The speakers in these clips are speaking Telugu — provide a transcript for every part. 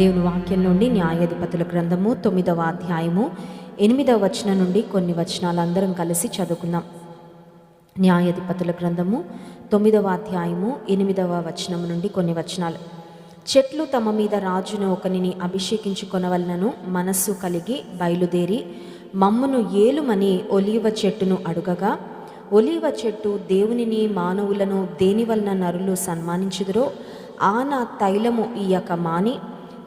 దేవుని వాక్యం నుండి న్యాయాధిపతుల గ్రంథము తొమ్మిదవ అధ్యాయము ఎనిమిదవ వచనం నుండి కొన్ని వచనాలు అందరం కలిసి చదువుకుందాం. న్యాయాధిపతుల గ్రంథము తొమ్మిదవ అధ్యాయము ఎనిమిదవ వచనం నుండి కొన్ని వచనాలు. చెట్లు తమ మీద రాజును ఒకనిని అభిషేకించుకొనవలనను మనస్సు కలిగి బయలుదేరి మమ్మును ఏలుమని ఒలీవ చెట్టును అడుగగా ఒలీవ చెట్టు దేవునిని మానవులను దేనివలన నరులు సన్మానించుదురో ఆన తైలము ఈయక మాని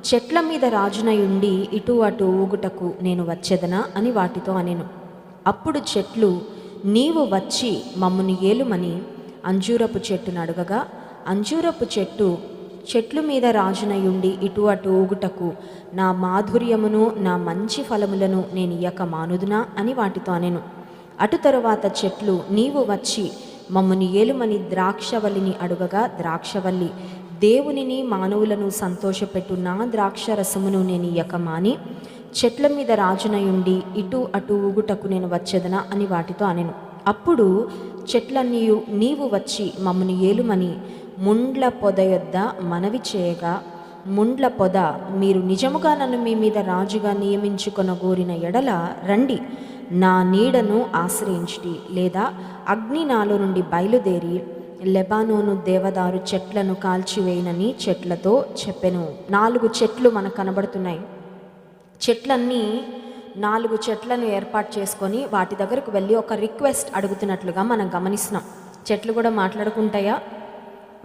చెట్ల మీద రాజునై ఉండి ఇటు అటు ఊగుటకు నేను వచ్చేదనా అని వాటితో అనెను. అప్పుడు చెట్లు నీవు వచ్చి మమ్మను ఏలుమని అంజూరపు చెట్టును అడగగా అంజూరపు చెట్టు చెట్లు మీద రాజునయుండి ఇటు అటు ఊగుటకు నా మాధుర్యమును నా మంచి ఫలములను నేను ఇయ్యక మానుదునా అని వాటితో అనెను. అటు తరువాత చెట్లు నీవు వచ్చి మమ్మను ఏలుమని ద్రాక్షవల్లిని అడుగగా ద్రాక్షవల్లి దేవునిని మానవులను సంతోషపెట్టు నా ద్రాక్ష రసమును నేను ఎకమాని చెట్ల మీద రాజునయుండి ఇటు అటు ఊగుటకు నేను వచ్చేదనా అని వాటితో అనెను. అప్పుడు చెట్లన్నీ నీవు వచ్చి మమ్మను ఏలుమని ముండ్ల పొద యొద్ద మనవి చేయగా ముండ్ల పొద మీరు నిజముగా నన్ను మీ మీద రాజుగా నియమించుకొనగోరిన ఎడల రండి. నా నీడను ఆశ్రయించి లేదా అగ్ని నాలో నుండి బయలుదేరి లెబానోను దేవదారు చెట్లను కాల్చివేయనని చెట్లతో చెప్పెను. నాలుగు చెట్లు మనకు కనబడుతున్నాయి. చెట్లన్నీ నాలుగు చెట్లను ఏర్పాటు చేసుకొని వాటి దగ్గరకు వెళ్ళి ఒక రిక్వెస్ట్ అడుగుతున్నట్లుగా మనం గమనిస్తున్నాం. చెట్లు కూడా మాట్లాడుకుంటాయా?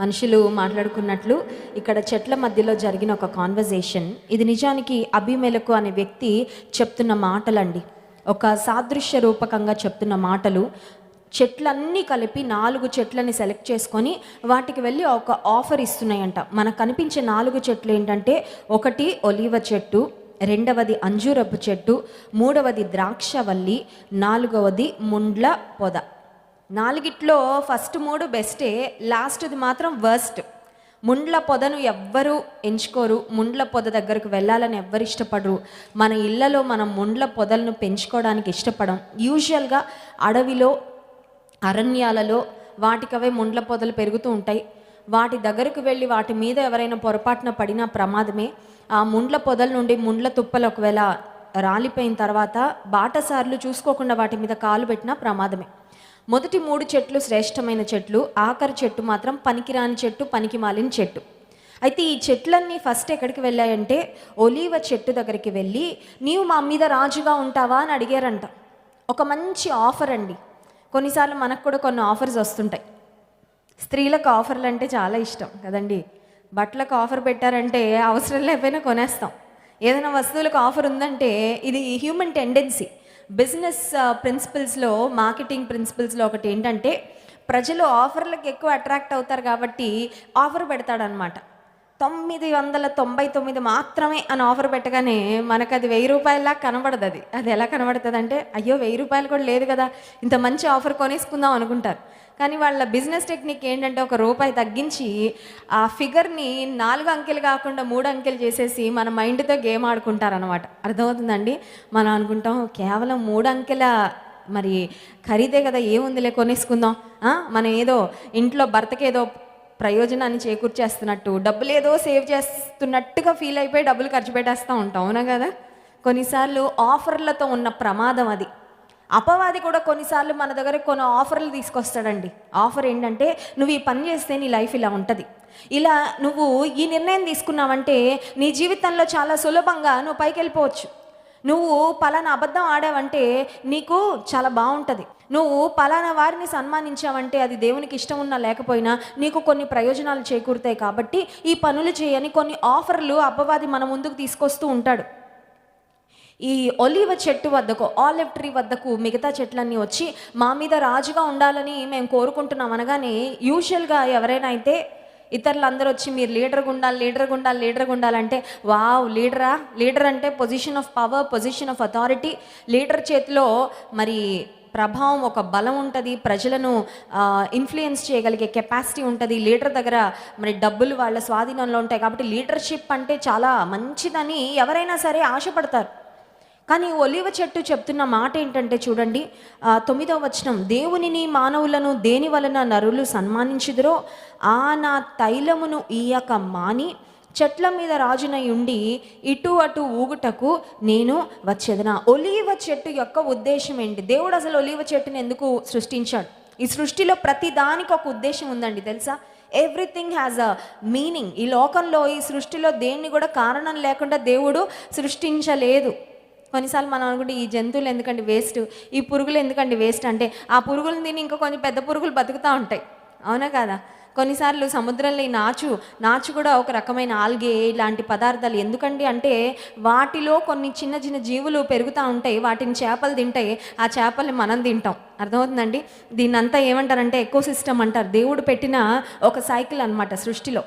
మనుషులు మాట్లాడుకున్నట్లు ఇక్కడ చెట్ల మధ్యలో జరిగిన ఒక కాన్వర్జేషన్ ఇది నిజానికి అభిమేలకు అనే వ్యక్తి చెప్తున్న మాటలండి. ఒక సాదృశ్య రూపకంగా చెప్తున్న మాటలు చెట్లన్నీ కలిపి నాలుగు చెట్లని సెలెక్ట్ చేసుకొని వాటికి వెళ్ళి ఒక ఆఫర్ ఇస్తున్నాయంట. మనకు కనిపించే నాలుగు చెట్లు ఏంటంటే ఒకటి ఒలీవ చెట్టు రెండవది అంజూరపు చెట్టు మూడవది ద్రాక్షవల్లి నాలుగవది ముండ్ల పొద. నాలుగిట్లో ఫస్ట్ మూడు బెస్టే లాస్ట్ది మాత్రం వర్స్ట్ ముండ్ల పొదను ఎవ్వరు ఎంచుకోరు. ముండ్ల పొద దగ్గరకు వెళ్ళాలని ఎవ్వరు ఇష్టపడరు. మన ఇళ్ళలో మనం ముండ్ల పొదలను పెంచుకోవడానికి ఇష్టపడం. యూజువల్గా అడవిలో అరణ్యాలలో వాటికవే ముండ్ల పొదలు పెరుగుతూ ఉంటాయి. వాటి దగ్గరకు వెళ్ళి వాటి మీద ఎవరైనా పొరపాటున పడినా ప్రమాదమే. ఆ ముండ్ల పొదల నుండి ముండ్ల తుప్పలు ఒకవేళ రాలిపోయిన తర్వాత బాటసార్లు చూసుకోకుండా వాటి మీద కాలు పెట్టినా ప్రమాదమే. మొదటి మూడు చెట్లు శ్రేష్టమైన చెట్లు. ఆఖరి చెట్టు మాత్రం పనికిరాని చెట్టు పనికి మాలిన చెట్టు. అయితే ఈ చెట్లన్నీ ఫస్ట్ ఎక్కడికి వెళ్ళాయంటే ఒలీవ చెట్టు దగ్గరికి వెళ్ళి నీవు మా మీద రాజుగా ఉంటావా? అని అడిగారంట. ఒక మంచి ఆఫర్ అండి. కొన్నిసార్లు మనకు కూడా కొన్ని ఆఫర్స్ వస్తుంటాయి. స్త్రీలకు ఆఫర్లు అంటే చాలా ఇష్టం కదండి. బట్టలకు ఆఫర్ పెట్టారంటే అవసరం లేకపోయినా కొనేస్తాం. ఏదైనా వస్తువులకు ఆఫర్ ఉందంటే ఇది హ్యూమన్ టెండెన్సీ. బిజినెస్ ప్రిన్సిపల్స్లో మార్కెటింగ్ ప్రిన్సిపల్స్లో ఒకటి ఏంటంటే ప్రజలు ఆఫర్లకు ఎక్కువ అట్రాక్ట్ అవుతారు కాబట్టి ఆఫర్ పెడతాడనమాట తొమ్మిది వందల తొంభై తొమ్మిది మాత్రమే అని ఆఫర్ పెట్టగానే మనకు అది వెయ్యి రూపాయలలా కనబడదు అది అది ఎలా కనబడుతుంది అంటే అయ్యో వెయ్యి రూపాయలు కూడా లేదు కదా ఇంత మంచి ఆఫర్ కొనేసుకుందాం అనుకుంటారు. కానీ వాళ్ళ బిజినెస్ టెక్నిక్ ఏంటంటే ఒక రూపాయి తగ్గించి ఆ ఫిగర్ని నాలుగు అంకెలు కాకుండా మూడు అంకెలు చేసేసి మన మైండ్తో గేమ్ ఆడుకుంటారనమాట అర్థమవుతుందండి? మనం అనుకుంటాం కేవలం మూడు అంకెల మరి ఖరీదే కదా ఏముందిలే కొనేసుకుందాం. మనం ఏదో ఇంట్లో భర్తకేదో ప్రయోజనాన్ని చేకూర్చేస్తున్నట్టు డబ్బులు ఏదో సేవ్ చేస్తున్నట్టుగా ఫీల్ అయిపోయి డబ్బులు ఖర్చు పెట్టేస్తూ ఉంటాం అవునా కదా? కొన్నిసార్లు ఆఫర్లతో ఉన్న ప్రమాదం అది. అపవాది కూడా కొన్నిసార్లు మన దగ్గర కొన్ని ఆఫర్లు తీసుకొస్తాడండి. ఆఫర్ ఏంటంటే నువ్వు ఈ పని చేస్తే నీ లైఫ్ ఇలా ఉంటుంది. ఇలా నువ్వు ఈ నిర్ణయం తీసుకున్నావంటే నీ జీవితంలో చాలా సులభంగా నువ్వు పైకి వెళ్ళిపోవచ్చు నువ్వు పలానా అబద్ధం ఆడావంటే నీకు చాలా బాగుంటుంది. నువ్వు పలానా వారిని సన్మానించావంటే అది దేవునికి ఇష్టం ఉన్నా లేకపోయినా నీకు కొన్ని ప్రయోజనాలు చేకూరుతాయి కాబట్టి ఈ పనులు చేయని కొన్ని ఆఫర్లు అబ్బవాది మన ముందుకు తీసుకొస్తూ ఉంటాడు. ఈ ఒలివ చెట్టు వద్దకు ఆలివ్ ట్రీ వద్దకు మిగతా చెట్లన్నీ వచ్చి మా మీద రాజుగా ఉండాలని మేము కోరుకుంటున్నాం. అనగానే యూజువల్గా ఎవరైనా అయితే ఇతరులందరూ వచ్చి మీరు లీడర్గా ఉండాలి లీడర్గా ఉండాలి లీడర్గా ఉండాలంటే వావ్ లీడరా లీడర్ అంటే position of power position of authority leader చేతిలో మరి ప్రభావం ఒక బలం ఉంటుంది ప్రజలను ఇన్ఫ్లుయెన్స్ చేయగలిగే కెపాసిటీ ఉంటుంది. లీడర్ దగ్గర మరి డబ్బులు వాళ్ళ స్వాధీనంలో ఉంటాయి కాబట్టి లీడర్షిప్ అంటే చాలా మంచిదని ఎవరైనా సరే ఆశపడతారు. కానీ ఒలివ చెట్టు చెప్తున్న మాట ఏంటంటే చూడండి తొమ్మిదవ వచనం దేవునిని మానవులను దేని వలన నరులు సన్మానించుదురో ఆ నా తైలమును ఈయక మాని చెట్ల మీద రాజునై ఉండి ఇటు అటు ఊగుటకు నేను వచ్చేదనా? ఒలీవ చెట్టు యొక్క ఉద్దేశం ఏంటి? దేవుడు అసలు ఒలీవ చెట్టుని ఎందుకు సృష్టించాడు? ఈ సృష్టిలో ప్రతి దానికి ఒక ఉద్దేశం ఉందండి తెలుసా? ఎవ్రీథింగ్ హ్యాజ్ అ మీనింగ్ ఈ లోకంలో ఈ సృష్టిలో దేన్ని కూడా కారణం లేకుండా దేవుడు సృష్టించలేదు. కొన్నిసార్లు మనం అనుకుంటే ఈ జంతువులు ఎందుకండి వేస్ట్ ఈ పురుగులు ఎందుకండి వేస్ట్ అంటే ఆ పురుగులు తిని ఇంకా కొంచెం పెద్ద పురుగులు బతుకుతూ ఉంటాయి. అవునా కదా? కొన్నిసార్లు సముద్రంలో ఈ నాచు నాచు కూడా ఒక రకమైన ఆల్గే ఇలాంటి పదార్థాలు. ఎందుకండి అంటే వాటిలో కొన్ని చిన్న చిన్న జీవులు పెరుగుతూ ఉంటాయి. వాటిని చేపలు తింటాయి. ఆ చేపల్ని మనం తింటాం. అర్థమవుతుందండి? దీని అంతా ఏమంటారంటే ఎకో సిస్టమ్ అంటారు. దేవుడు పెట్టిన ఒక సైకిల్ అనమాట సృష్టిలో.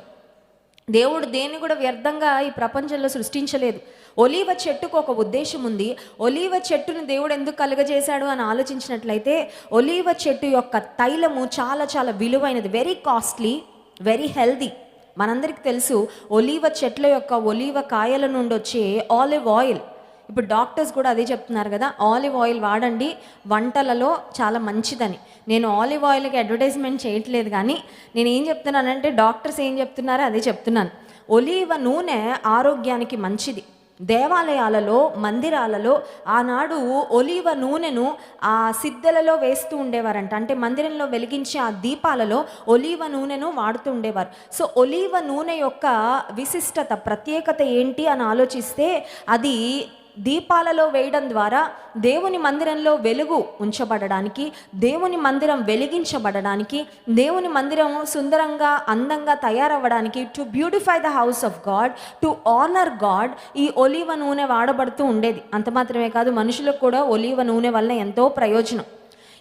దేవుడు దేన్ని కూడా వ్యర్థంగా ఈ ప్రపంచంలో సృష్టించలేదు. ఒలీవ చెట్టుకు ఒక ఉద్దేశం ఉంది. ఒలీవ చెట్టును దేవుడు ఎందుకు కలుగజేశాడు అని ఆలోచించినట్లయితే ఒలీవ చెట్టు యొక్క తైలము చాలా చాలా విలువైనది. వెరీ కాస్ట్లీ వెరీ హెల్దీ మనందరికీ తెలుసు ఒలీవ చెట్ల యొక్క ఒలీవ కాయల నుండి వచ్చే ఆలివ్ ఆయిల్. ఇప్పుడు డాక్టర్స్ కూడా అదే చెప్తున్నారు కదా ఆలివ్ ఆయిల్ వాడండి వంటలలో చాలా మంచిదని. నేను ఆలివ్ ఆయిల్కి అడ్వర్టైజ్మెంట్ చేయట్లేదు కానీ నేను ఏం చెప్తున్నానంటే డాక్టర్స్ ఏం చెప్తున్నారో అదే చెప్తున్నాను. ఒలీవ నూనె ఆరోగ్యానికి మంచిది. దేవాలయాలలో మందిరాలలో ఆనాడు ఒలివ నూనెను ఆ సిద్ధలలో వేస్తూ ఉండేవారంట. అంటే మందిరంలో వెలిగించే ఆ దీపాలలో ఒలివ నూనెను వాడుతూ ఉండేవారు. సో ఒలివ నూనె యొక్క విశిష్టత ప్రత్యేకత ఏంటి అని ఆలోచిస్తే అది దీపాలలో వేయడం ద్వారా దేవుని మందిరంలో వెలుగు ఉంచబడడానికి దేవుని మందిరం వెలిగించబడడానికి దేవుని మందిరం సుందరంగా అందంగా తయారవ్వడానికి to beautify the house of God to honour God ఈ ఒలీవ నూనె వాడబడుతూ ఉండేది. అంత మాత్రమే కాదు మనుషులకు కూడా ఒలీవ నూనె వల్ల ఎంతో ప్రయోజనం.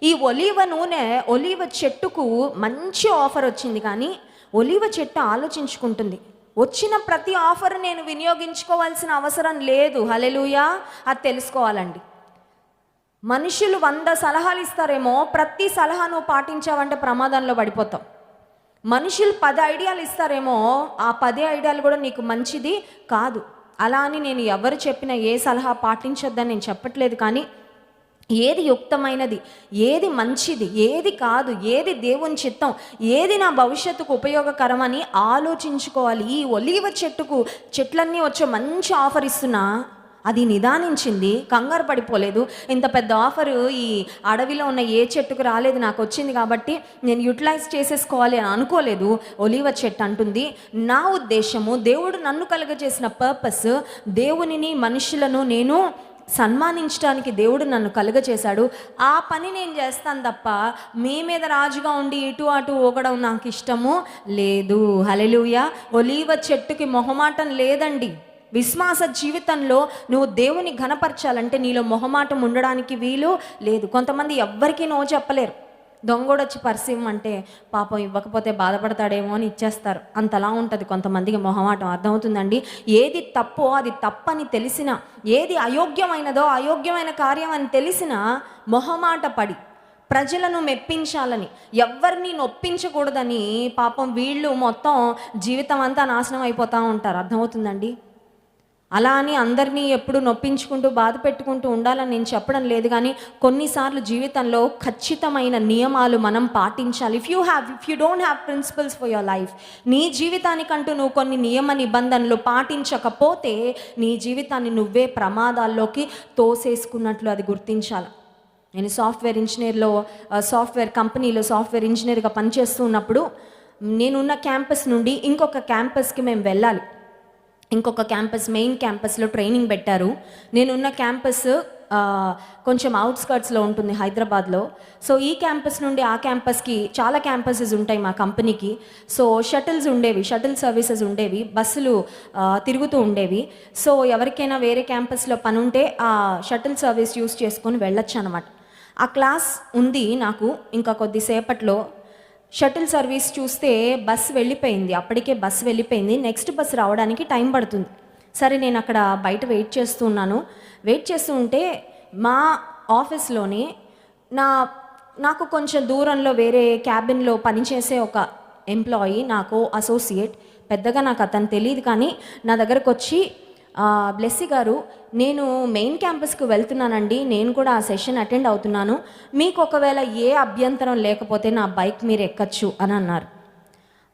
ఈ ఒలీవ నూనె ఒలీవ చెట్టుకు మంచి ఆఫర్ వచ్చింది కానీ ఒలీవ చెట్టు ఆలోచించుకుంటుంది. వచ్చిన ప్రతి ఆఫర్ నేను వినియోగించుకోవాల్సిన అవసరం లేదు. హలెలుయా అది తెలుసుకోవాలండి. మనుషులు వంద సలహాలు ఇస్తారేమో ప్రతి సలహా నువ్వు పాటించావంటే ప్రమాదంలో పడిపోతావు. మనుషులు పది ఐడియాలు ఇస్తారేమో ఆ పదే ఐడియాలు కూడా నీకు మంచిది కాదు. అలా అని నేను ఎవరు చెప్పిన ఏ సలహా పాటించొద్దని నేను చెప్పట్లేదు కానీ ఏది యుక్తమైనది ఏది మంచిది ఏది కాదు ఏది దేవుని చిత్తం ఏది నా భవిష్యత్తుకు ఉపయోగకరమని ఆలోచించుకోవాలి. ఈ ఒలీవ చెట్టుకు చెట్లన్నీ వచ్చే మంచి ఆఫర్ ఇస్తున్నా అది నిదానించింది కంగారు పడిపోలేదు. ఇంత పెద్ద ఆఫరు ఈ అడవిలో ఉన్న ఏ చెట్టుకు రాలేదు నాకు వచ్చింది కాబట్టి నేను యూటిలైజ్ చేసేసుకోవాలి అని అనుకోలేదు ఒలివ చెట్టు అంటుంది. నా ఉద్దేశము దేవుడు నన్ను కలుగజేసిన పర్పస్ దేవునిని మనుషులను నేను సన్మానించడానికి దేవుడు నన్ను కలుగచేశాడు. ఆ పని నేను చేస్తాను తప్ప మీ మీద రాజుగా ఉండి ఇటు అటు ఊగడం నాకు ఇష్టము లేదు. హలెలుయ ఒలీవ చెట్టుకి మొహమాటం లేదండి. విశ్వాస జీవితంలో నువ్వు దేవుని ఘనపరచాలంటే నీలో మొహమాటం ఉండడానికి వీలు లేదు. కొంతమంది ఎవ్వరికీ నో చెప్పలేరు. దొంగోడు వచ్చి అంటే పాపం ఇవ్వకపోతే బాధపడతాడేమో అని ఇచ్చేస్తారు. అంతలా ఉంటుంది. కొంతమందికి మొహమాటం అర్థమవుతుందండి. ఏది తప్పో అది తప్పని తెలిసిన ఏది అయోగ్యమైనదో అయోగ్యమైన కార్యం అని తెలిసిన మొహమాట పడి ప్రజలను మెప్పించాలని ఎవరిని నొప్పించకూడదని పాపం వీళ్ళు మొత్తం జీవితం అంతా నాశనం అయిపోతూ ఉంటారు. అర్థమవుతుందండి? అలా అని అందరినీ ఎప్పుడు నొప్పించుకుంటూ బాధ పెట్టుకుంటూ ఉండాలని నేను చెప్పడం లేదు కానీ కొన్నిసార్లు జీవితంలో ఖచ్చితమైన నియమాలు మనం పాటించాలి. If you have if you don't have principles for your life నీ జీవితానికంటూ నువ్వు కొన్ని నియమ నిబంధనలు పాటించకపోతే నీ జీవితాన్ని నువ్వే ప్రమాదాల్లోకి తోసేసుకున్నట్లు అది గుర్తించాలి. నేను సాఫ్ట్వేర్ ఇంజనీర్లో సాఫ్ట్వేర్ కంపెనీలో సాఫ్ట్వేర్ ఇంజనీర్గా పనిచేస్తున్నప్పుడు నేనున్న క్యాంపస్ నుండి ఇంకొక క్యాంపస్కి మేము వెళ్ళాలి. ఇంకొక క్యాంపస్ మెయిన్ క్యాంపస్లో ట్రైనింగ్ పెట్టారు. నేనున్న క్యాంపస్ కొంచెం అవుట్స్కర్ట్స్లో ఉంటుంది హైదరాబాద్లో. సో ఈ క్యాంపస్ నుండి ఆ క్యాంపస్కి చాలా క్యాంపసెస్ ఉంటాయి మా కంపెనీకి సో షటిల్స్ ఉండేవి షటిల్ సర్వీసెస్ ఉండేవి బస్సులు తిరుగుతూ ఉండేవి. సో ఎవరికైనా వేరే క్యాంపస్లో పని ఉంటే ఆ షటిల్ సర్వీస్ యూస్ చేసుకొని వెళ్ళొచ్చు అనమాట ఆ క్లాస్ ఉంది నాకు ఇంకా కొద్దిసేపట్లో షటిల్ సర్వీస్ చూస్తే బస్ వెళ్ళిపోయింది. అప్పటికే బస్ వెళ్ళిపోయింది. నెక్స్ట్ బస్ రావడానికి టైం పడుతుంది. సరే నేను అక్కడ బయట వెయిట్ చేస్తూ ఉన్నాను. వెయిట్ చేస్తూ ఉంటే మా ఆఫీస్లోని నా నాకు కొంచెం దూరంలో వేరే క్యాబిన్లో పనిచేసే ఒక ఎంప్లాయీ నాకు అసోసియేట్ పెద్దగా నాకు అతను తెలియదు కానీ నా దగ్గరకు వచ్చి బ్లెస్సీ గారు నేను మెయిన్ క్యాంపస్కి వెళ్తున్నానండి. నేను కూడా ఆ సెషన్ అటెండ్ అవుతున్నాను. మీకు ఒకవేళ ఏ అభ్యంతరం లేకపోతే నా బైక్ మీరు ఎక్కచ్చు అని అన్నారు.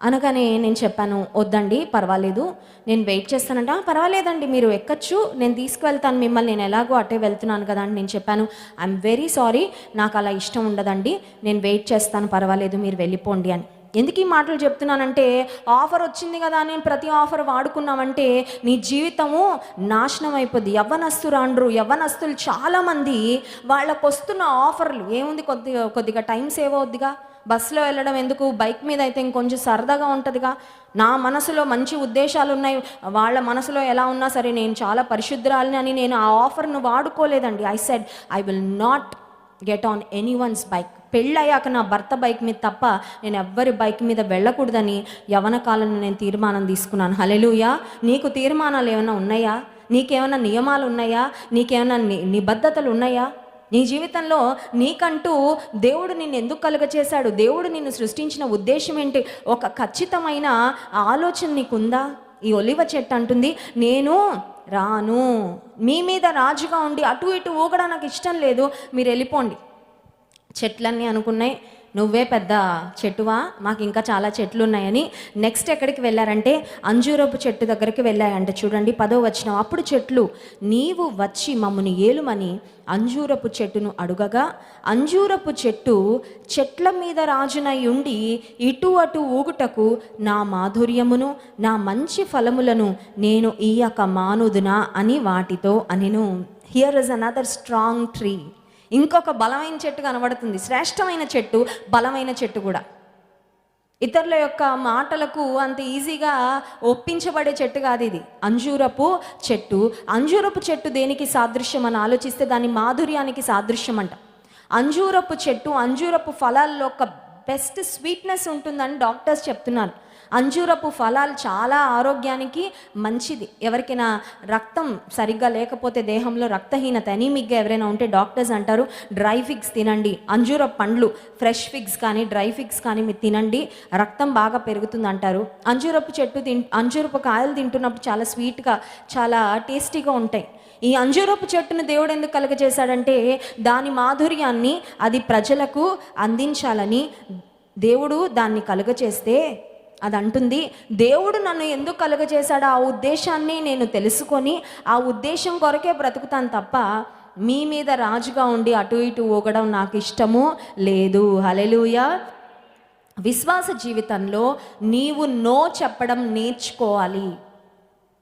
అనగానే నేను చెప్పాను వద్దండి పర్వాలేదు. నేను వెయిట్ చేస్తానంట పర్వాలేదండి మీరు ఎక్కచ్చు. నేను తీసుకువెళ్తాను మిమ్మల్ని. నేను ఎలాగో అటే వెళ్తున్నాను కదా అని నేను చెప్పాను. ఐఎమ్ వెరీ సారీ నాకు అలా ఇష్టం ఉండదండి. నేను వెయిట్ చేస్తాను పర్వాలేదు మీరు వెళ్ళిపోండి అని. ఎందుకు ఈ మాటలు చెప్తున్నానంటే ఆఫర్ వచ్చింది కదా అని ప్రతి ఆఫర్ వాడుకున్నామంటే నీ జీవితము నాశనం అయిపోద్ది. యవ్వనస్తురాండ్రు యవ్వనస్తులు చాలామంది వాళ్ళకు వస్తున్న ఆఫర్లు ఏముంది? కొద్దిగా కొద్దిగా టైం సేవ్ అవుద్దిగా? బస్సులో వెళ్ళడం ఎందుకు? బైక్ మీద అయితే ఇంకొంచెం సరదాగా ఉంటుందిగా? నా మనసులో మంచి ఉద్దేశాలు ఉన్నాయి. వాళ్ళ మనసులో ఎలా ఉన్నా సరే నేను చాలా పరిశుద్ధరాలని అని నేను ఆ ఆఫర్ను వాడుకోలేదండి. I said I will not get on any one's bike పెళ్ళయ్యాక నా భర్త బైక్ మీద తప్ప నేను ఎవ్వరి బైక్ మీద వెళ్ళకూడదని యవన కాలంలో నేను తీర్మానం తీసుకున్నాను. హలెలుయా నీకు తీర్మానాలు ఏమైనా ఉన్నాయా? నీకేమైనా నియమాలు ఉన్నాయా? నీకేమైనా ని నిబద్ధతలు ఉన్నాయా? నీ జీవితంలో నీకంటూ దేవుడు నిన్ను ఎందుకు కలుగ చేశాడు దేవుడు నిన్ను సృష్టించిన ఉద్దేశం ఏంటి? ఒక ఖచ్చితమైన ఆలోచన నీకుందా? ఈ ఒలివ చెట్టు అంటుంది నేను రాను. మీ మీద రాజుగా ఉండి అటు ఇటు ఊగడం నాకు ఇష్టం లేదు. మీరు వెళ్ళిపోండి. చెట్లన్నీ అనుకున్నాయి. నువ్వే పెద్ద చెట్టువా? మాకు ఇంకా చాలా చెట్లు ఉన్నాయని నెక్స్ట్ ఎక్కడికి వెళ్ళారంటే అంజూరపు చెట్టు దగ్గరికి వెళ్ళాయంట చూడండి పదో వచ్చిన అప్పుడు చెట్లు నీవు వచ్చి మమ్మల్ని ఏలుమని అంజూరపు చెట్టును అడుగగా అంజూరపు చెట్టు చెట్ల మీద రాజునై ఉండి ఇటు అటు ఊగుటకు నా మాధుర్యమును నా మంచి ఫలములను నేను ఈయక మానుదునా అని వాటితో అనిను. Here is another strong tree ఇంకొక బలమైన చెట్టు కనబడుతుంది. శ్రేష్టమైన చెట్టు బలమైన చెట్టు కూడా. ఇతరుల యొక్క మాటలకు అంత ఈజీగా ఒప్పించబడే చెట్టు కాదు ఇది. అంజూరపు చెట్టు. అంజూరపు చెట్టు దేనికి సాదృశ్యం అని ఆలోచిస్తే దాని మాధుర్యానికి సాదృశ్యం అంట. అంజూరపు చెట్టు అంజూరపు ఫలాల్లో ఒక బెస్ట్ స్వీట్నెస్ ఉంటుందని డాక్టర్స్ చెప్తున్నారు. అంజూరపు ఫలాలు చాలా ఆరోగ్యానికి మంచిది. ఎవరికైనా రక్తం సరిగ్గా లేకపోతే దేహంలో రక్తహీనత ఎనీమిక్గా ఎవరైనా ఉంటే డాక్టర్స్ అంటారు డ్రై ఫిగ్స్ తినండి. అంజూరపు పండ్లు ఫ్రెష్ ఫిగ్స్ కానీ డ్రై ఫిగ్స్ కానీ మీరు తినండి రక్తం బాగా పెరుగుతుంది అంటారు. అంజూరపు చెట్టు తిన్ అంజూరపు కాయలు తింటున్నప్పుడు చాలా స్వీట్గా చాలా టేస్టీగా ఉంటాయి. ఈ అంజూరపు చెట్టును దేవుడు ఎందుకు కలుగజేశాడంటే దాని మాధుర్యాన్ని అది ప్రజలకు అందించాలని దేవుడు దాన్ని కలుగచేస్తే అది అంటుంది దేవుడు నన్ను ఎందుకు కలుగజేశాడో? ఆ ఉద్దేశాన్ని నేను తెలుసుకొని ఆ ఉద్దేశం కొరకే బ్రతుకుతాను తప్ప మీ మీద రాజుగా ఉండి అటు ఇటు ఊగడం నాకు ఇష్టము లేదు. హలెలుయ విశ్వాస జీవితంలో నీవు నో చెప్పడం నేర్చుకోవాలి.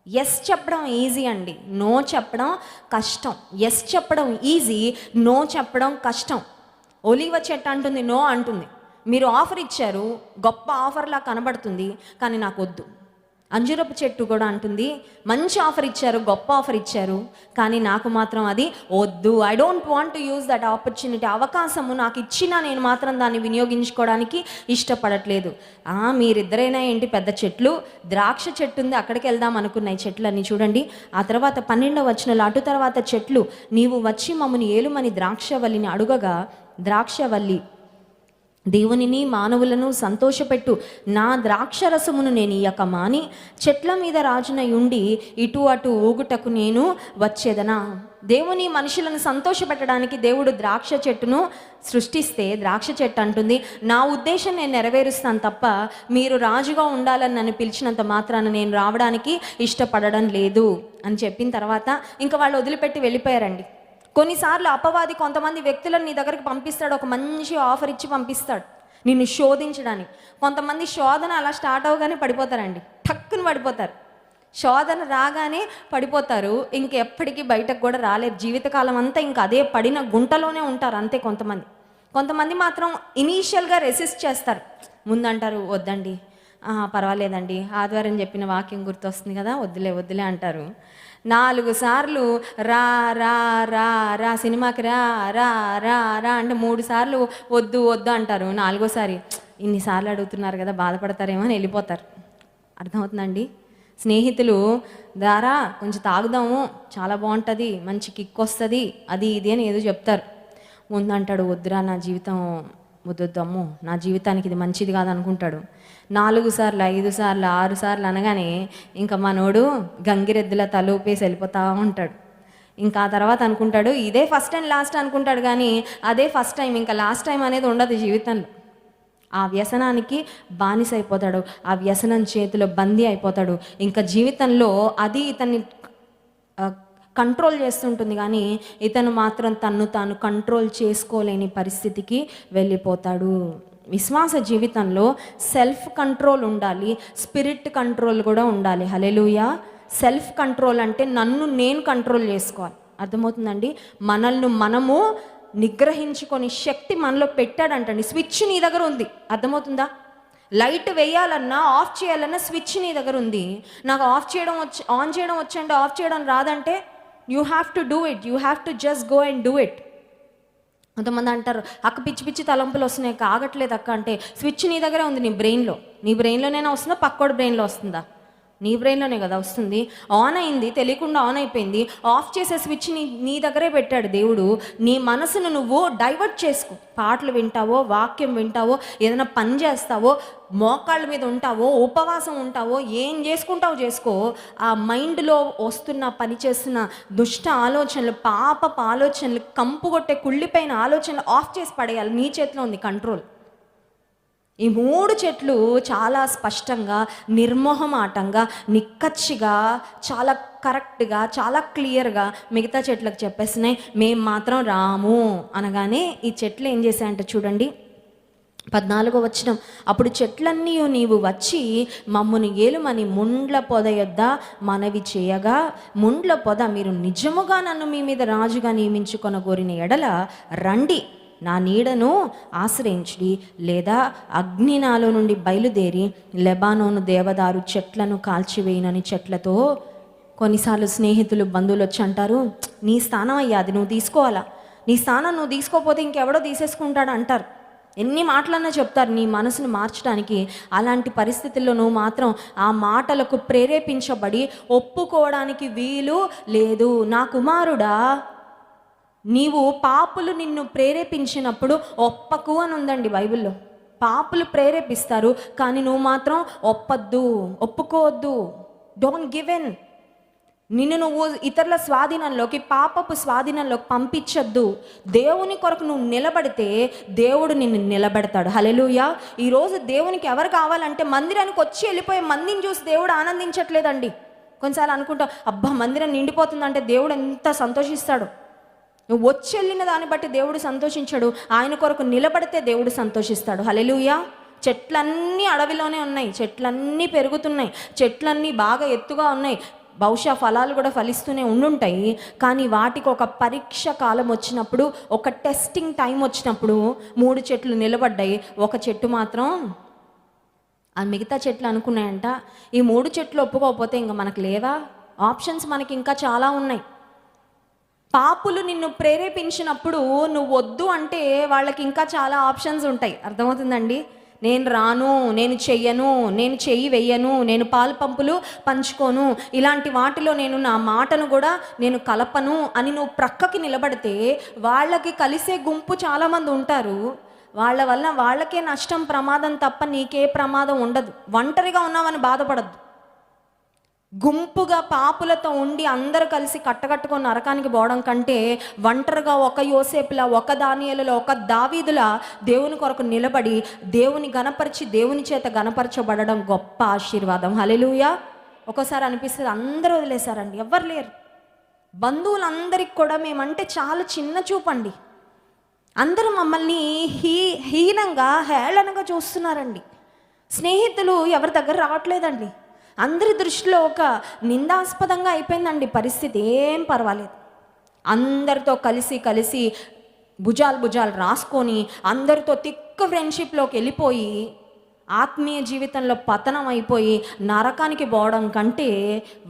ఎస్ చెప్పడం ఈజీ అండి. నో చెప్పడం కష్టం. ఎస్ చెప్పడం ఈజీ నో చెప్పడం కష్టం. ఒలివ చెట్టు అంటుంది నో అంటుంది. మీరు ఆఫర్ ఇచ్చారు గొప్ప ఆఫర్లా కనబడుతుంది కానీ నాకు వద్దు అంజురపు చెట్టు కూడా అంటుంది మంచి ఆఫర్ ఇచ్చారు గొప్ప ఆఫర్ ఇచ్చారు కానీ నాకు మాత్రం అది వద్దు. I don't want to use that opportunity అవకాశము నాకు ఇచ్చినా నేను మాత్రం దాన్ని వినియోగించుకోవడానికి ఇష్టపడట్లేదు. మీరిద్దరైనా ఏంటి పెద్ద చెట్లు? ద్రాక్ష చెట్టు ఉంది అక్కడికి వెళ్దాం అనుకున్నాయి చెట్లన్నీ చూడండి. ఆ తర్వాత పన్నెండవ వచనంలో అటు తర్వాత చెట్లు. నీవు వచ్చి మమ్మల్ని ఏలుమని ద్రాక్షవల్లిని అడుగగా ద్రాక్షవల్లి దేవునిని మానవులను సంతోషపెట్టు. నా ద్రాక్షరసమును నేను ఇయ్యక మాని చెట్ల మీద రాజునై ఉండి ఇటు అటు ఊగుటకు నేను వచ్చేదనా? దేవుని మనుషులను సంతోషపెట్టడానికి దేవుడు ద్రాక్ష చెట్టును సృష్టిస్తే ద్రాక్ష చెట్టు అంటుంది నా ఉద్దేశం నేను నెరవేరుస్తాను తప్ప మీరు రాజుగా ఉండాలని నన్ను పిలిచినంత మాత్రాన నేను రావడానికి ఇష్టపడడం లేదు. అని చెప్పిన తర్వాత ఇంకా వాళ్ళు వదిలిపెట్టి వెళ్ళిపోయారండి. కొన్నిసార్లు అపవాది కొంతమంది వ్యక్తులను నీ దగ్గరికి పంపిస్తాడు ఒక మంచి ఆఫర్ ఇచ్చి పంపిస్తాడు. నిన్ను శోధించడానికి. కొంతమంది శోధన అలా స్టార్ట్ అవగానే పడిపోతారండి. టక్కున పడిపోతారు. శోధన రాగానే పడిపోతారు. ఇంకెప్పటికీ బయటకు కూడా రాలేరు. జీవితకాలం అంతా ఇంకా అదే పడిన గుంటలోనే ఉంటారు అంతే కొంతమంది. కొంతమంది మాత్రం ఇనీషియల్గా రెసిస్ట్ చేస్తారు. ముందంటారు వద్దండి. పర్వాలేదండి. ఆదివారం చెప్పిన వాక్యం గుర్తొస్తుంది కదా వద్దులే వద్దులే అంటారు. నాలుగు సార్లు రా రా రా రా సినిమాకి రా రా రా రా అంటే మూడు సార్లు వద్దు వద్దు అంటారు. నాలుగోసారి ఇన్నిసార్లు అడుగుతున్నారు కదా బాధపడతారేమో అని వెళ్ళిపోతారు. అర్థమవుతుందండి? స్నేహితులు దారా కొంచెం తాగుదాము చాలా బాగుంటుంది మంచి కిక్ వస్తుంది అది ఇది అని ఏదో చెప్తారు. ముందు అంటాడు వద్దురా నా జీవితం వద్దొద్దమ్ము నా జీవితానికి ఇది మంచిది కాదనుకుంటాడు. నాలుగు సార్లు ఐదు సార్లు ఆరు సార్లు అనగానే ఇంకా మనోడు గంగిరెద్దుల తలూపేసి వెళ్ళిపోతా ఉంటాడు. ఇంకా ఆ తర్వాత అనుకుంటాడు ఇదే ఫస్ట్ అండ్ లాస్ట్ అనుకుంటాడు కానీ అదే ఫస్ట్ టైం ఇంకా లాస్ట్ టైం అనేది ఉండదు జీవితంలో. ఆ వ్యసనానికి బానిస అయిపోతాడు ఆ వ్యసనం చేతిలో బందీ అయిపోతాడు. ఇంకా జీవితంలో అది ఇతన్ని కంట్రోల్ చేస్తుంటుంది కానీ ఇతను మాత్రం తన్ను తాను కంట్రోల్ చేసుకోలేని పరిస్థితికి వెళ్ళిపోతాడు. విశ్వాస జీవితంలో సెల్ఫ్ కంట్రోల్ ఉండాలి స్పిరిట్ కంట్రోల్ కూడా ఉండాలి. హలెలుయా సెల్ఫ్ కంట్రోల్ అంటే నన్ను నేను కంట్రోల్ చేసుకోవాలి. అర్థమవుతుందండి? మనల్ని మనము నిగ్రహించుకొని శక్తి మనలో పెట్టాడంటండి. స్విచ్ నీ దగ్గర ఉంది. అర్థమవుతుందా? లైట్ వేయాలన్నా ఆఫ్ చేయాలన్నా స్విచ్ నీ దగ్గర ఉంది. నాకు ఆఫ్ చేయడం వచ్చి ఆన్ చేయడం వచ్చండి ఆఫ్ చేయడం రాదంటే you have to do it. You have to just go and do it. కొంతమంది అంటారు అక్క పిచ్చి పిచ్చి తలంపులు వస్తున్నాయి కాగట్లేదు ఆగట్లేదు అక్క అంటే స్విచ్ నీ దగ్గరే ఉంది నీ బ్రెయిన్లో. నీ బ్రెయిన్లోనైనా వస్తుందా? పక్కోడు బ్రెయిన్లో వస్తుందా? నీ బ్రెయిన్లోనే కదా వస్తుంది. ఆన్ అయింది తెలియకుండా ఆన్ అయిపోయింది. ఆఫ్ చేసే స్విచ్ నీ నీ దగ్గరే పెట్టాడు దేవుడు. నీ మనసును నువ్వు డైవర్ట్ చేసుకో. పాటలు వింటావో వాక్యం వింటావో ఏదైనా పని చేస్తావో మోకాళ్ళ మీద ఉంటావో ఉపవాసం ఉంటావో ఏం చేసుకుంటావో చేసుకో. ఆ మైండ్లో వస్తున్న పని చేస్తున్న దుష్ట ఆలోచనలు పాపపు ఆలోచనలు కంపు కొట్టే కుళ్ళిపోయిన ఆలోచనలు ఆఫ్ చేసి పడేయాలి. నీ చేతిలో ఉంది కంట్రోల్. ఈ మూడు చెట్లు చాలా స్పష్టంగా నిర్మోహమాటంగా నిక్కచ్చిగా చాలా కరెక్ట్గా చాలా క్లియర్గా మిగతా చెట్లకు చెప్పేసినాయి. మేము మాత్రం రాము అనగానే ఈ చెట్లు ఏం చేశాయంటే చూడండి. పద్నాలుగో వచ్చినం అప్పుడు చెట్లన్నీ నీవు వచ్చి మమ్మని ఏలుమని ముండ్ల పొద యొద్ద మనవి చేయగా ముండ్ల పొద మీరు నిజముగా నన్ను మీ మీద రాజుగా నియమించుకొన కోరిన ఎడల రండి. నా నీడను ఆశ్రయించుడి లేదా అగ్ని నాలో నుండి బయలుదేరి లెబానోను దేవదారు చెట్లను కాల్చివేయనని చెట్లతో కొన్నిసార్లు స్నేహితులు బంధువులు వచ్చి అంటారు నీ స్థానం అయ్యా అది నువ్వు తీసుకోవాలా? నీ స్థానం నువ్వు తీసుకోకపోతే ఇంకెవడో తీసేసుకుంటాడు అంటారు. ఎన్ని మాటలన్నా చెప్తారు నీ మనసును మార్చడానికి అలాంటి పరిస్థితుల్లో నువ్వు మాత్రం ఆ మాటలకు ప్రేరేపించబడి ఒప్పుకోవడానికి వీలు లేదు. నా కుమారుడా నీవు పాపులు నిన్ను ప్రేరేపించినప్పుడు ఒప్పకు అని ఉందండి బైబిల్లో. పాపులు ప్రేరేపిస్తారు కానీ నువ్వు మాత్రం ఒప్పద్దు ఒప్పుకోవద్దు. డోంట్ గివ్ ఇన్ నిన్ను నువ్వు ఇతరుల స్వాధీనంలోకి పాపపు స్వాధీనంలోకి పంపించొద్దు. దేవుని కొరకు నువ్వు నిలబడితే దేవుడు నిన్ను నిలబెడతాడు. హలెలుయా ఈరోజు దేవునికి ఎవరు కావాలంటే మందిరానికి వచ్చి వెళ్ళిపోయే మందిని చూసి దేవుడు ఆనందించట్లేదండి. కొన్నిసార్లు అనుకుంటాం అబ్బా మందిరం నిండిపోతుందంటే దేవుడు ఎంత సంతోషిస్తాడు. నువ్వు వచ్చి వెళ్ళిన దాన్ని బట్టి దేవుడు సంతోషించాడు. ఆయన కొరకు నిలబడితే దేవుడు సంతోషిస్తాడు. హలెలుయా చెట్లన్నీ అడవిలోనే ఉన్నాయి. చెట్లన్నీ పెరుగుతున్నాయి. చెట్లన్నీ బాగా ఎత్తుగా ఉన్నాయి. బహుశా ఫలాలు కూడా ఫలిస్తూనే ఉండుంటాయి. కానీ వాటికి ఒక పరీక్ష కాలం వచ్చినప్పుడు ఒక టెస్టింగ్ టైం వచ్చినప్పుడు మూడు చెట్లు నిలబడ్డాయి. ఒక చెట్టు మాత్రం ఆ మిగతా చెట్లు అనుకున్నాయంట. ఈ మూడు చెట్లు ఒప్పుకోకపోతే ఇంకా మనకు లేవా? ఆప్షన్స్ మనకి ఇంకా చాలా ఉన్నాయి. పాపులు నిన్ను ప్రేరేపించినప్పుడు నువ్వు వద్దు అంటే వాళ్ళకి ఇంకా చాలా ఆప్షన్స్ ఉంటాయి. అర్థమవుతుందండి? నేను రాను నేను చెయ్యను నేను చెయ్యి వెయ్యను నేను పాలు పంపులు పంచుకోను ఇలాంటి వాటిలో నేను నా మాటను కూడా నేను కలపను అని నువ్వు ప్రక్కకి నిలబడితే వాళ్ళకి కలిసే గుంపు చాలామంది ఉంటారు. వాళ్ళ వల్ల వాళ్ళకే నష్టం ప్రమాదం తప్ప నీకే ప్రమాదం ఉండదు. ఒంటరిగా ఉన్నావని బాధపడద్దు. గుంపుగా పాపులతో ఉండి అందరూ కలిసి కట్టకట్టుకొని నరకానికి పోవడం కంటే ఒంటరిగా ఒక యోసేపులా ఒక దానియలలో ఒక దావీదులా దేవుని కొరకు నిలబడి దేవుని గణపరిచి దేవుని చేత గణపరచబడడం గొప్ప ఆశీర్వాదం. హలెలుయా ఒకసారి అనిపిస్తుంది అందరూ వదిలేశారండి ఎవ్వరు లేరు. బంధువులందరికి కూడా మేమంటే చాలా చిన్న చూపండి. అందరూ మమ్మల్ని హీ హీనంగా హేళనగా చూస్తున్నారండి. స్నేహితులు ఎవరి దగ్గర రావట్లేదండి. అందరి దృష్టిలో ఒక నిందాస్పదంగా అయిపోయిందండి పరిస్థితి. ఏం పర్వాలేదు. అందరితో కలిసి కలిసి భుజాలు భుజాలు రాసుకొని అందరితో తిక్క ఫ్రెండ్షిప్లోకి వెళ్ళిపోయి ఆత్మీయ జీవితంలో పతనం అయిపోయి నరకానికి పోవడం కంటే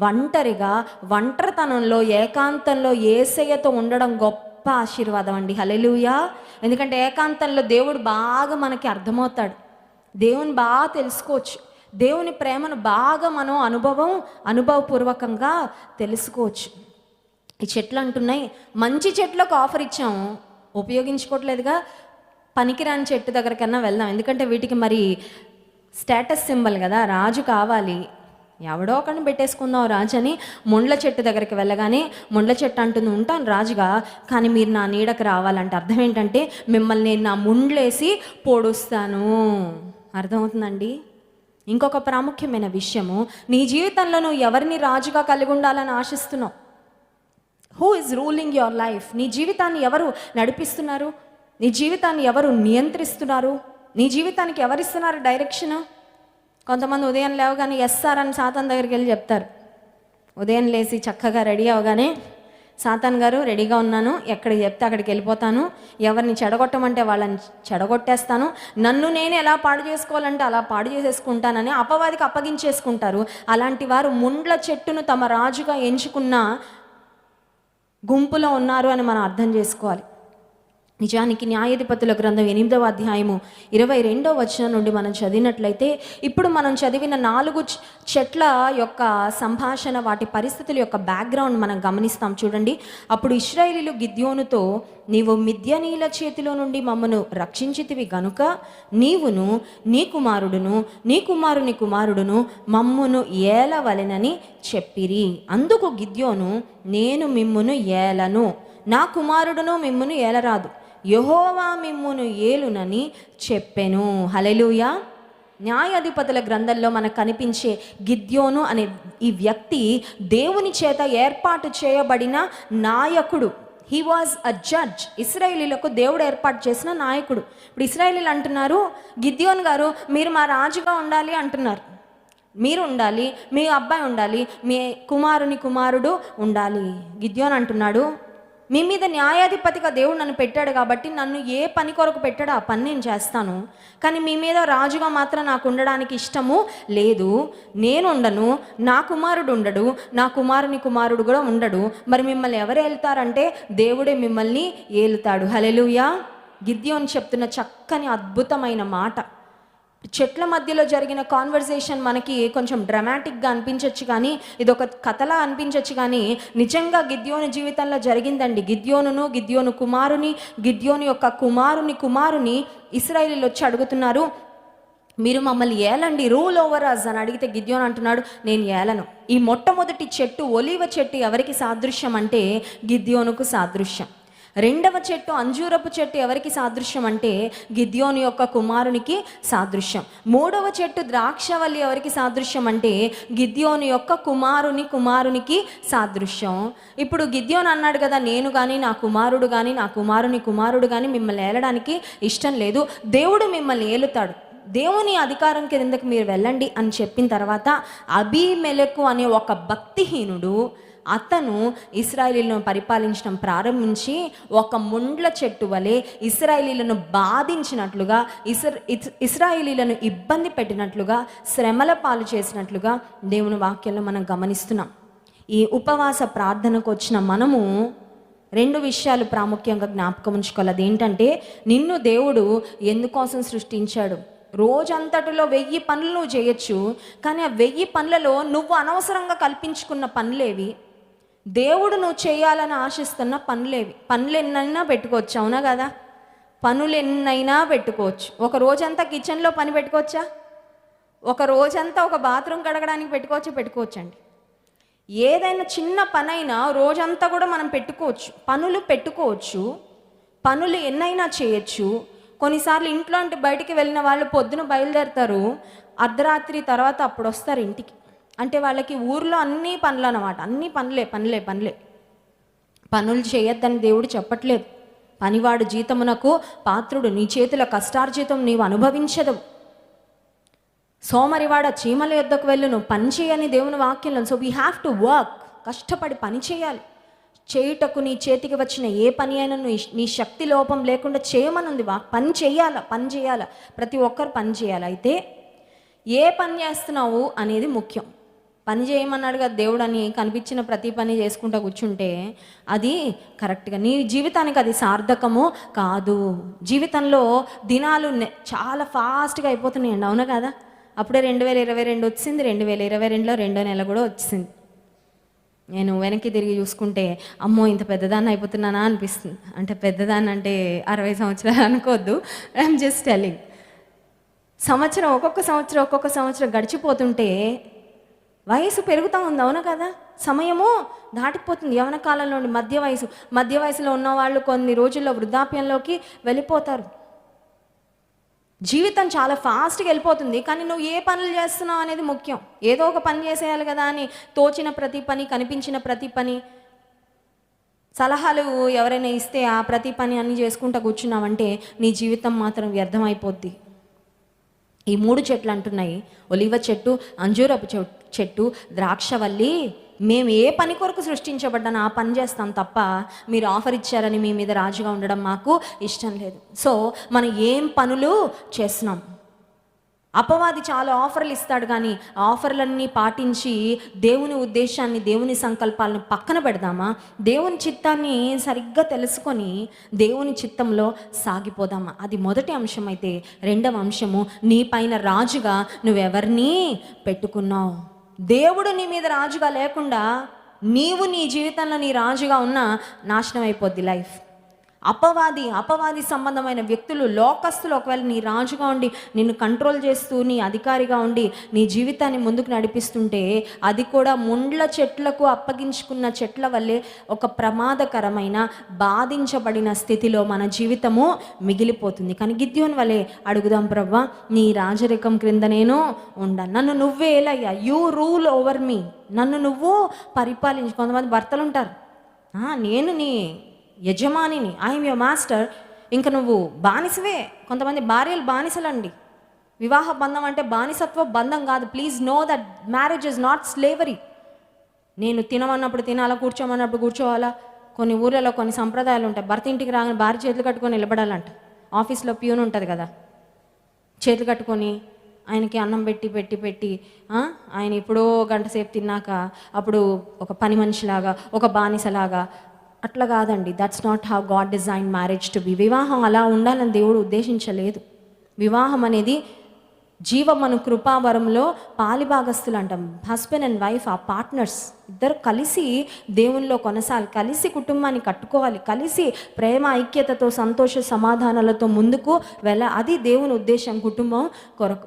ఒంటరిగా ఒంటరితనంలో ఏకాంతంలో ఏసయ్యతో ఉండడం గొప్ప ఆశీర్వాదం అండి. హలెలుయా ఎందుకంటే ఏకాంతంలో దేవుడు బాగా మనకి అర్థమవుతాడు. దేవుని బాగా తెలుసుకోవచ్చు. దేవుని ప్రేమను బాగా మనం అనుభవం అనుభవపూర్వకంగా తెలుసుకోవచ్చు. ఈ చెట్లు అంటున్నాయి. మంచి చెట్లకు ఆఫర్ ఇచ్చాము ఉపయోగించుకోవట్లేదుగా. పనికిరాని చెట్టు దగ్గరకన్నా వెళ్దాం. ఎందుకంటే వీటికి మరి స్టేటస్ సింబల్ కదా. రాజు కావాలి. ఎవడో ఒకరిని పెట్టేసుకుందాం రాజు అని ముండ్ల చెట్టు దగ్గరికి వెళ్ళగానే ముండ్ల చెట్టు అంటుంది ఉంటాను రాజుగా కానీ మీరు నా నీడకు రావాలంటే అర్థం ఏంటంటే మిమ్మల్ని నేను నా ముండ్లేసి పొడుస్తాను. అర్థమవుతుందండి? ఇంకొక ప్రాముఖ్యమైన విషయము నీ జీవితంలో నువ్వు ఎవరిని రాజుగా కలిగి ఉండాలని ఆశిస్తున్నావు? Who is ruling your life నీ జీవితాన్ని ఎవరు నడిపిస్తున్నారు? నీ జీవితాన్ని ఎవరు నియంత్రిస్తున్నారు? నీ జీవితానికి ఎవరిస్తున్నారు డైరెక్షన్ కొంతమంది ఉదయం లేవగానే ఎస్ఆర్ అని సాతాన్ దగ్గరికి వెళ్ళి చెప్తారు. ఉదయం లేచి చక్కగా రెడీ అవగానే సాతాన్ గారు రెడీగా ఉన్నాను ఎక్కడికి చెప్తే అక్కడికి వెళ్ళిపోతాను. ఎవరిని చెడగొట్టమంటే వాళ్ళని చెడగొట్టేస్తాను. నన్ను నేను ఎలా పాడు చేసుకోవాలంటే అలా పాడు చేసేసుకుంటానని అపవాదికి అప్పగించేసుకుంటారు. అలాంటి వారు ముండ్ల చెట్టును తమ రాజుగా ఎంచుకున్న గుంపులో ఉన్నారు అని మనం అర్థం చేసుకోవాలి. నిజానికి న్యాయాధిపతుల గ్రంథం ఎనిమిదవ అధ్యాయము ఇరవై రెండవ వచనం నుండి మనం చదివినట్లయితే ఇప్పుడు మనం చదివిన నాలుగు చెట్ల యొక్క సంభాషణ వాటి పరిస్థితుల యొక్క బ్యాక్గ్రౌండ్ మనం గమనిస్తాం. చూడండి అప్పుడు ఇస్రాయేలీలు గిద్యోనుతో నీవు మిథ్యనీల చేతిలో నుండి మమ్మను రక్షించితివి గనుక నీవును నీ కుమారుడును నీ కుమారుని కుమారుడును మమ్మును ఏలవలెనని చెప్పిరి. అందుకు గిద్యోను నేను మిమ్మును ఏలను నా కుమారుడును మిమ్మును ఏలరాదు. యహోవా మిమ్మును ఏలునని చెప్పెను. హలెలూయా న్యాయాధిపతుల గ్రంథంలో మనకు కనిపించే గిద్యోను అనే ఈ వ్యక్తి దేవుని చేత ఏర్పాటు చేయబడిన నాయకుడు. హీ వాజ్ అ జడ్జ్ ఇస్రాయేలీలకు దేవుడు ఏర్పాటు చేసిన నాయకుడు. ఇప్పుడు ఇస్రాయేలీలు అంటున్నారు గిద్యోన్ గారు మీరు మా రాజుగా ఉండాలి అంటున్నారు. మీరు ఉండాలి మీ అబ్బాయి ఉండాలి మీ కుమారుని కుమారుడు ఉండాలి. గిద్యోన్ అంటున్నాడు మీ మీద న్యాయాధిపతిగా దేవుడు నన్ను పెట్టాడు కాబట్టి నన్ను ఏ పని కొరకు పెట్టాడో ఆ పని నేను చేస్తాను. కానీ మీ మీద రాజుగా మాత్రం నాకు ఉండడానికి ఇష్టము లేదు. నేను ఉండను నా కుమారుడు ఉండడు నా కుమారుని కుమారుడు కూడా ఉండడు. మరి మిమ్మల్ని ఎవరు ఏలుతారంటే దేవుడే మిమ్మల్ని ఏలుతాడు. హలెలుయా గిద్యోని చెప్తున్న చక్కని అద్భుతమైన మాట. చెట్ల మధ్యలో జరిగిన కాన్వర్సేషన్ మనకి కొంచెం డ్రమాటిక్గా అనిపించవచ్చు కానీ ఇది ఒక కథలా అనిపించవచ్చు కానీ నిజంగా గిద్యోని జీవితంలో జరిగిందండి. గిద్యోనును గిద్యోను కుమారుని గిద్యోని యొక్క కుమారుని కుమారుని ఇస్రాయేలీలు వచ్చి అడుగుతున్నారు మీరు మమ్మల్ని ఏలండి? రూల్ ఓవర్ అస్ అని అడిగితే గిద్యోన్ అంటున్నాడు నేను ఏలను. ఈ మొట్టమొదటి చెట్టు ఒలివ చెట్టు ఎవరికి సాదృశ్యం అంటే గిద్యోనుకు సాదృశ్యం. రెండవ చెట్టు అంజూరపు చెట్టు ఎవరికి సాదృశ్యం అంటే గిద్యోని యొక్క కుమారునికి సాదృశ్యం. మూడవ చెట్టు ద్రాక్షవల్లి ఎవరికి సాదృశ్యం అంటే గిద్యోని యొక్క కుమారుని కుమారునికి సాదృశ్యం. ఇప్పుడు గిద్యోన్ అన్నాడు కదా నేను కానీ నా కుమారుడు కానీ నా కుమారుని కుమారుడు కానీ మిమ్మల్ని ఏలడానికి ఇష్టం లేదు. దేవుడు మిమ్మల్ని ఏలుతాడు. దేవుని అధికారం కిందకి మీరు వెళ్ళండి అని చెప్పిన తర్వాత అభిమెలకు అనే ఒక భక్తిహీనుడు అతను ఇస్రాయిలీలను పరిపాలించడం ప్రారంభించి ఒక ముండ్ల చెట్టు వలె ఇస్రాయిలీలను బాధించినట్లుగా ఇస్ర ఇస్- ఇబ్బంది పెట్టినట్లుగా శ్రమల పాలు చేసినట్లుగా దేవుని వాక్యంలో మనం గమనిస్తున్నాం. ఈ ఉపవాస ప్రార్థనకు వచ్చిన మనము రెండు విషయాలు ప్రాముఖ్యంగా జ్ఞాపకం ఉంచుకోవాలి. అదేంటంటే నిన్ను దేవుడు ఎందుకోసం సృష్టించాడు? రోజంతటిలో వెయ్యి పనులు నువ్వు చేయొచ్చు కానీ ఆ వెయ్యి పనులలో నువ్వు అనవసరంగా కల్పించుకున్న పనులేవి? దేవుడు నువ్వు చేయాలని ఆశిస్తున్న పనులేవి. పనులు ఎన్నైనా పెట్టుకోవచ్చు అవునా కదా? పనులు ఎన్నైనా పెట్టుకోవచ్చు. ఒక రోజంతా కిచెన్లో పని పెట్టుకోవచ్చా? ఒక రోజంతా ఒక బాత్రూమ్ కడగడానికి పెట్టుకోవచ్చు? పెట్టుకోవచ్చండి. ఏదైనా చిన్న పనైనా రోజంతా కూడా మనం పెట్టుకోవచ్చు. పనులు పెట్టుకోవచ్చు. పనులు ఎన్నైనా చేయొచ్చు. కొన్నిసార్లు ఇంట్లో అంటే బయటికి వెళ్ళిన వాళ్ళు పొద్దున బయలుదేరుతారు. అర్ధరాత్రి తర్వాత అప్పుడు వస్తారు ఇంటికి. అంటే వాళ్ళకి ఊర్లో అన్ని పనులు అన్నమాట అన్ని పనులే పనులే పనులే. పనులు చేయొద్దని దేవుడు చెప్పట్లేదు. పనివాడు జీతమునకు పాత్రుడు. నీ చేతుల కష్టార్జితం నీవు అనుభవించదు. సోమరివాడ చీమల యొద్దకు వెళ్ళును పని చేయని దేవుని వాక్యంలో. So we have to work కష్టపడి పని చేయాలి. చేయుటకు నీ చేతికి వచ్చిన ఏ పని అయినా నీ నీ శక్తి లోపం లేకుండా చేయమనుంది. వా పని చేయాల పని చేయాల. ప్రతి ఒక్కరు పని చేయాలి. అయితే ఏ పని చేస్తున్నావు అనేది ముఖ్యం. పని చేయమన్నాడు కదా దేవుడు అని కనిపించిన ప్రతి పని చేసుకుంటూ కూర్చుంటే అది కరెక్ట్గా నీ జీవితానికి అది సార్థకము కాదు. జీవితంలో దినాలు చాలా ఫాస్ట్గా అయిపోతున్నాయండి అవునా కదా? అప్పుడే రెండు వేల ఇరవై రెండు వచ్చింది రెండు వేల ఇరవై రెండులో రెండో నెల కూడా వచ్చింది. నేను వెనక్కి తిరిగి చూసుకుంటే అమ్మో ఇంత పెద్దదాన్ని అయిపోతున్నానా అనిపిస్తుంది. అంటే పెద్దదాన్ని అంటే అరవై సంవత్సరాలు అనుకోవద్దు ఐఎమ్ జస్ట్ టెలింగ్ సంవత్సరం ఒక్కొక్క సంవత్సరం ఒక్కొక్క సంవత్సరం గడిచిపోతుంటే వయసు పెరుగుతూ ఉంది అవును కదా? సమయము దాటిపోతుంది. యవన కాలంలోని మధ్య వయసు. మధ్య వయసులో ఉన్న వాళ్ళు కొన్ని రోజుల్లో వృద్ధాప్యంలోకి వెళ్ళిపోతారు. జీవితం చాలా ఫాస్ట్గా వెళ్ళిపోతుంది. కానీ నువ్వు ఏ పనులు చేస్తున్నావు అనేది ముఖ్యం. ఏదో ఒక పని చేసేయాలి కదా అని తోచిన ప్రతి పని కనిపించిన ప్రతి పని. సలహాలు ఎవరైనా ఇస్తే ఆ ప్రతి పని అన్ని చేసుకుంటా కూర్చున్నావంటే నీ జీవితం మాత్రం వ్యర్థమైపోద్ది. ఈ మూడు చెట్లు అంటున్నాయి. ఒలివ చెట్టు అంజూరపు చెట్టు చెట్టు ద్రాక్షవల్లి మేము ఏ పని కొరకు సృష్టించబడ్డాను ఆ పని చేస్తాం తప్ప మీరు ఆఫర్ ఇచ్చారని మీ మీద రాజుగా ఉండడం మాకు ఇష్టం లేదు. సో మనం ఏం పనులు చేస్తున్నాం? అపవాది చాలా ఆఫర్లు ఇస్తాడు కానీ ఆఫర్లన్నీ పాటించి దేవుని ఉద్దేశాన్ని దేవుని సంకల్పాలను పక్కన పెడదామా? దేవుని చిత్తాన్ని సరిగ్గా తెలుసుకొని దేవుని చిత్తంలో సాగిపోదామా? అది మొదటి అంశం అయితే రెండవ అంశము నీ పైన రాజుగా నువ్వెవరిని పెట్టుకున్నావు? దేవుడు నీ మీద రాజుగా లేకుండా నీవు నీ జీవితంలో నీ రాజుగా ఉన్నా నాశనం అయిపోద్ది లైఫ్. అపవాది అపవాది సంబంధమైన వ్యక్తులు లోకస్తులు ఒకవేళ నీ రాజుగా ఉండి నిన్ను కంట్రోల్ చేస్తూ నీ అధికారిగా ఉండి నీ జీవితాన్ని ముందుకు నడిపిస్తుంటే అది కూడా ముండ్ల చెట్లకు అప్పగించుకున్న చెట్ల వల్లే ఒక ప్రమాదకరమైన బాధించబడిన స్థితిలో మన జీవితము మిగిలిపోతుంది. కానీ గిద్యోన్ వలె అడుగుదాం ప్రవ్వా నీ రాజరికం క్రింద నేను ఉండను నన్ను నువ్వే ఎలాయ్యా యూ రూల్ ఓవర్ మీ నన్ను నువ్వు పరిపాలించు. కొంతమంది భర్తలు ఉంటారు నేను నీ యజమానిని ఐఎమ్ యువర్ మాస్టర్ ఇంక నువ్వు బానిసవే. కొంతమంది భార్యలు బానిసలండి. వివాహ బంధం అంటే బానిసత్వ బంధం కాదు. Please know that marriage is not slavery నేను తినమన్నప్పుడు తినాలా? కూర్చోమన్నప్పుడు కూర్చోవాలా? కొన్ని ఊర్లలో కొన్ని సంప్రదాయాలు ఉంటాయి. భర్త ఇంటికి రాగానే భార్య చేతులు కట్టుకొని నిలబడాలంట. ఆఫీస్లో ప్యూన్ ఉంటుంది కదా. చేతులు కట్టుకొని ఆయనకి అన్నం పెట్టి పెట్టి పెట్టి ఆయన ఎప్పుడో గంట సేపు తిన్నాక అప్పుడు ఒక పని మనిషిలాగా ఒక బానిసలాగా అట్లా కాదండి. That's not how God design marriage to be వివాహం అలా ఉండాలని దేవుడు ఉద్దేశించలేదు. వివాహం అనేది జీవమను కృపావరంలో పాలిభాగస్తులు అంటాం హస్బెండ్ అండ్ వైఫ్ ఆ పార్ట్నర్స్ ఇద్దరు కలిసి దేవునిలో కొనసాగి కలిసి కుటుంబాన్ని కట్టుకోవాలి. కలిసి ప్రేమ ఐక్యతతో సంతోష సమాధానాలతో ముందుకు వెళ్ళ అది దేవుని ఉద్దేశం కుటుంబం కొరకు.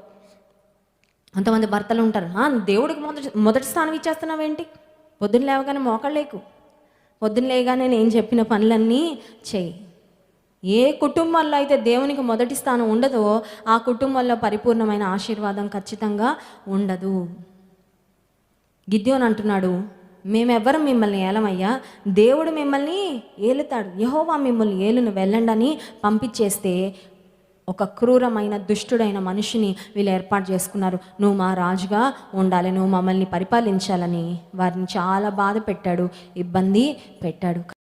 కొంతమంది భర్తలు ఉంటారు. దేవుడికి మొదటి మొదటి స్థానం ఇచ్చేస్తున్నావేంటి? పొద్దున్న లేవగానే మోకళ్ళేకు. పొద్దున్న లేగానే నేను చెప్పిన పనులన్నీ చెయ్యి ఏ కుటుంబంలో అయితే దేవునికి మొదటి స్థానం ఉండదో ఆ కుటుంబంలో పరిపూర్ణమైన ఆశీర్వాదం ఖచ్చితంగా ఉండదు. గిద్యోన్ అంటున్నాడు మేమెవ్వరం మిమ్మల్ని ఏలమయ్యా? దేవుడు మిమ్మల్ని ఏలుతాడు. యహోవా మిమ్మల్ని ఏలును వెళ్ళండి అని పంపించేస్తే ఒక క్రూరమైన దుష్టుడైన మనిషిని వీళ్ళు ఏర్పాటు చేసుకున్నారు. నువ్వు మా రాజుగా ఉండాలి నువ్వు మమ్మల్ని పరిపాలించాలని. వారిని చాలా బాధ పెట్టాడు ఇబ్బంది పెట్టాడు.